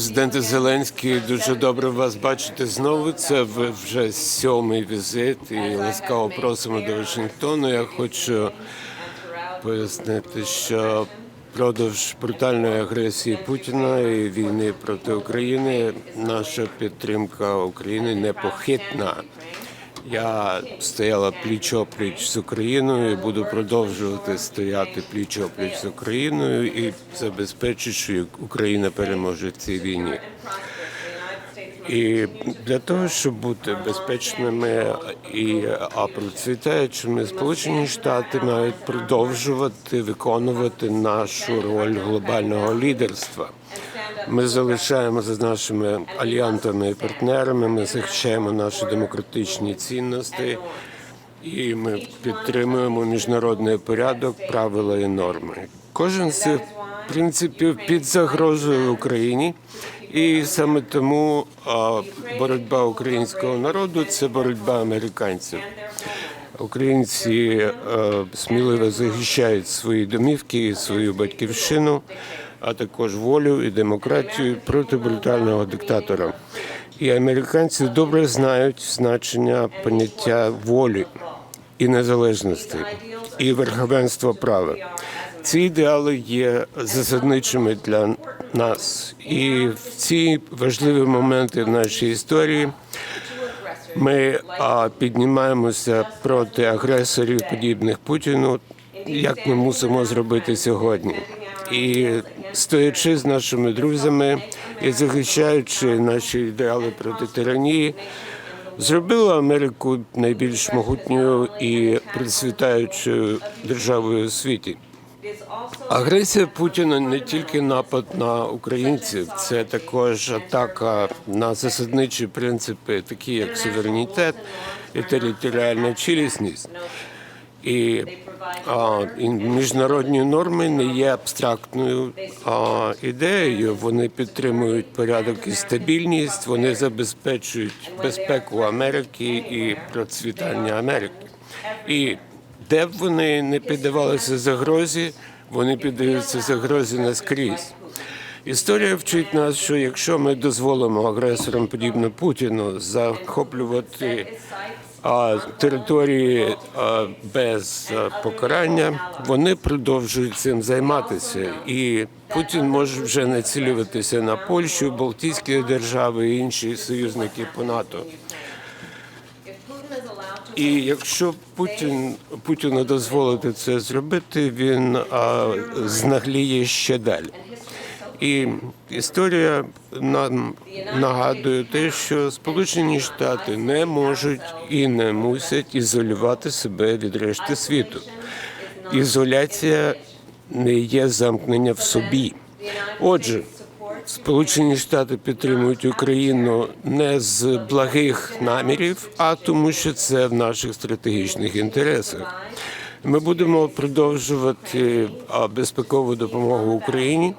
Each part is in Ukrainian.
Президенте Зеленський, дуже добре вас бачити знову. Це вже сьомий візит і ласкаво просимо до Вашингтону. Я хочу пояснити, що продовж брутальної агресії Путіна і війни проти України наша підтримка України непохитна. Я стояла пліч-опліч з Україною і буду продовжувати стояти пліч-опліч з Україною і забезпечити, що Україна переможе в цій війні. І для того, щоб бути безпечними і процвітаючими, Сполучені Штати мають продовжувати виконувати нашу роль глобального лідерства. Ми залишаємося з нашими альянтами і партнерами. Ми захищаємо наші демократичні цінності, і ми підтримуємо міжнародний порядок, правила і норми. Кожен з цих принципів під загрозою Україні. І саме тому боротьба українського народу це боротьба американців. Українці сміливо захищають свої домівки, і свою батьківщину, а також волю і демократію проти брутального диктатора. І американці добре знають значення поняття волі і незалежності, і верховенства права. Ці ідеали є засадничими для нас, і в ці важливі моменти в нашій історії ми піднімаємося проти агресорів, подібних Путіну, як ми мусимо зробити сьогодні. І стоячи з нашими друзями і захищаючи наші ідеали проти тиранії, зробила Америку найбільш могутньою і процвітаючою державою у світі. Агресія Путіна не тільки напад на українців, це також атака на засадничі принципи, такі як суверенітет і територіальна цілісність. І, а, міжнародні норми не є абстрактною а, ідеєю. Вони підтримують порядок і стабільність, вони забезпечують безпеку Америки і процвітання Америки. І де б вони не піддавалися загрозі, вони піддаються загрозі наскрізь. Історія вчить нас, що якщо ми дозволимо агресорам, подібно Путіну, захоплювати а, території без покарання, вони продовжують цим займатися. І Путін може вже націлюватися на Польщу, Балтійські держави і інші союзники по НАТО. І якщо Путін Путіну дозволити це зробити, він а, знагліє ще далі. І історія нам нагадує те, що Сполучені Штати не можуть і не мусять ізолювати себе від решти світу. Ізоляція не є замкнення в собі. Отже, Сполучені Штати підтримують Україну не з благих намірів, а тому, що це в наших стратегічних інтересах. Ми будемо продовжувати безпекову допомогу Україні,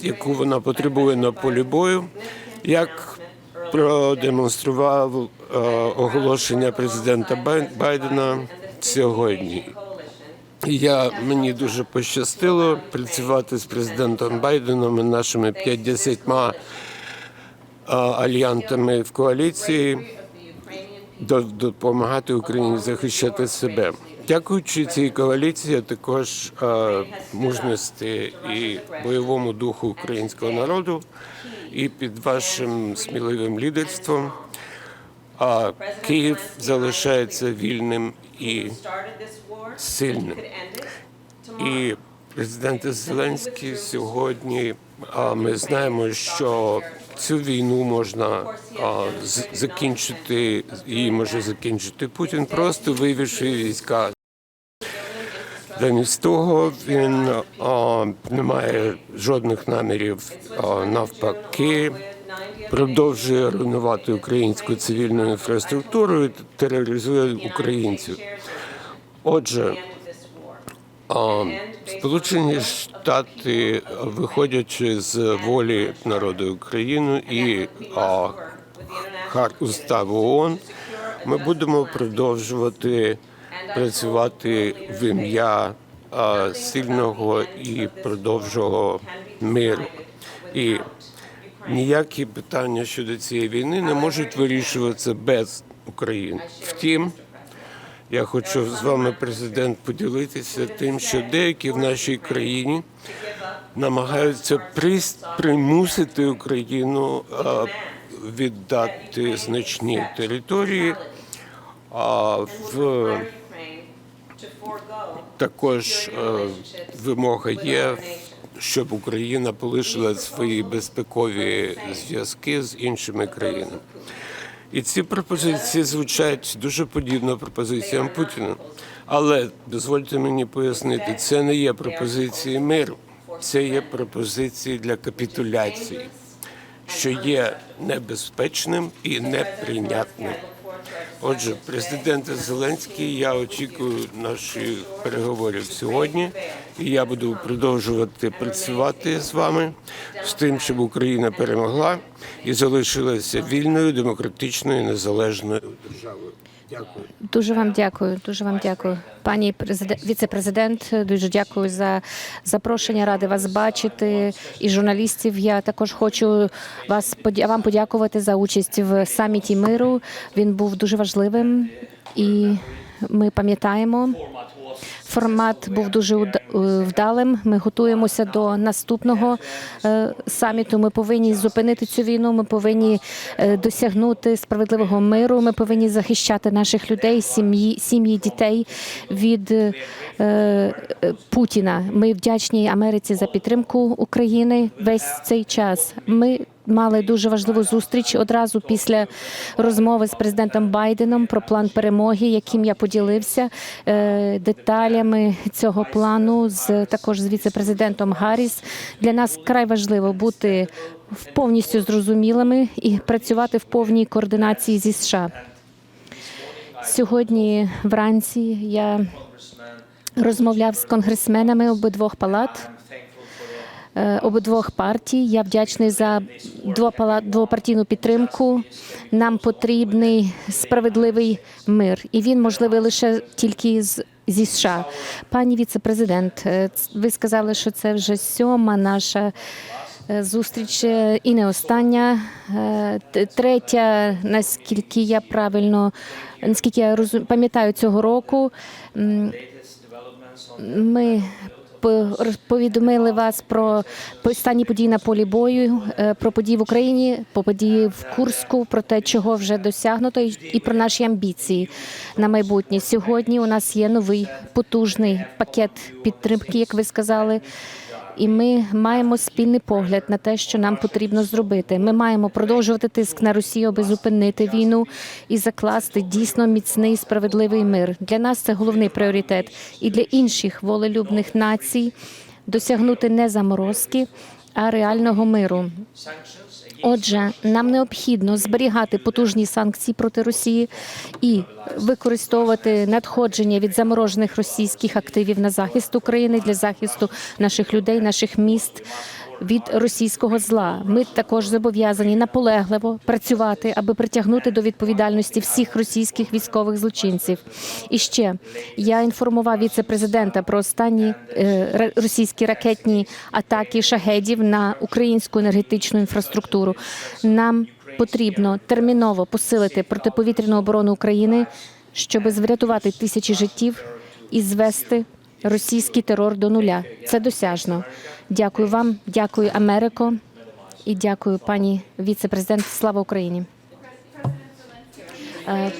яку вона потребує на полі бою, як продемонстрував а, оголошення президента Бай- Байдена сьогодні. Я мені дуже пощастило працювати з президентом Байденом і нашими 50 альянтами в коаліції, до- допомагати Україні захищати себе. Дякуючи цій коаліції, також а, мужності і бойовому духу українського народу, і під вашим сміливим лідерством, а Київ залишається вільним і сильним. І президент Зеленський сьогодні а, ми знаємо, що цю війну можна а, закінчити, її може закінчити Путін, просто вивівши війська. Замість того він а, не має жодних намірів а, навпаки. Продовжує руйнувати українську цивільну інфраструктуру і тероризує українців. Отже, Сполучені Штати, виходячи з волі народу України і хар уставу ООН, ми будемо продовжувати працювати в ім'я сильного і продовжого миру. І ніякі питання щодо цієї війни не можуть вирішуватися без України. Втім, я хочу з вами, президент, поділитися тим, що деякі в нашій країні намагаються примусити Україну віддати значні території. В також е, вимога є, щоб Україна полишила свої безпекові зв'язки з іншими країнами. І ці пропозиції звучать дуже подібно пропозиціям Путіна. Але дозвольте мені пояснити, це не є пропозиції миру, це є пропозиції для капітуляції, що є небезпечним і неприйнятним. Отже, президент Зеленський, я очікую наших переговорів сьогодні, і я буду продовжувати працювати з вами з тим, щоб Україна перемогла і залишилася вільною, демократичною, незалежною державою. Дякую. Дуже вам дякую. Дуже вам дякую, пані президент, віце-президент. Дуже дякую за запрошення. Ради вас бачити і журналістів. Я також хочу вас вам подякувати за участь в саміті миру. Він був дуже важливим, і ми пам'ятаємо. Формат був дуже е, вдалим. Ми готуємося до наступного е, саміту. Ми повинні зупинити цю війну. Ми повинні е, досягнути справедливого миру. Ми повинні захищати наших людей, сім'ї, сім'ї дітей від Путіна. Ми вдячні Америці за підтримку України весь цей час. Ми Мали дуже важливу зустріч одразу після розмови з президентом Байденом про план перемоги, яким я поділився е, деталями цього плану з також з віце-президентом Гарріс. Для нас край важливо бути повністю зрозумілими і працювати в повній координації зі США. Сьогодні вранці я розмовляв з конгресменами обидвох палат обидвох партій. Я вдячний за двопартійну підтримку. Нам потрібний справедливий мир, і він можливий лише тільки з. Зі США, пані віце-президент, е, ви сказали, що це вже сьома наша е, зустріч е, і не остання. Е, Третя, наскільки я правильно, наскільки я пам'ятаю цього року. ми повідомили вас про останні події на полі бою, е, про події в Україні, про події в Курську, про те, чого вже досягнуто, і- і про наші амбіції на майбутнє. Сьогодні у нас є новий потужний пакет підтримки, як ви сказали. І ми маємо спільний погляд на те, що нам потрібно зробити. Ми маємо продовжувати тиск на Росію, аби зупинити війну і закласти дійсно міцний справедливий мир. Для нас це головний пріоритет, і для інших волелюбних націй досягнути не заморозки, а реального миру. Отже, нам необхідно зберігати потужні санкції проти Росії і використовувати надходження від заморожених російських активів на захист України для захисту наших людей, наших міст. Від російського зла ми також зобов'язані наполегливо працювати, аби притягнути до відповідальності всіх російських військових злочинців. І ще я інформував віце-президента про останні е, російські ракетні атаки шахедів на українську енергетичну інфраструктуру. Нам потрібно терміново посилити протиповітряну оборону України, щоб врятувати тисячі життів і звести російський терор до нуля. Це досяжно. Дякую вам, дякую Америко і дякую пані віце-президент. Слава Україні. Е,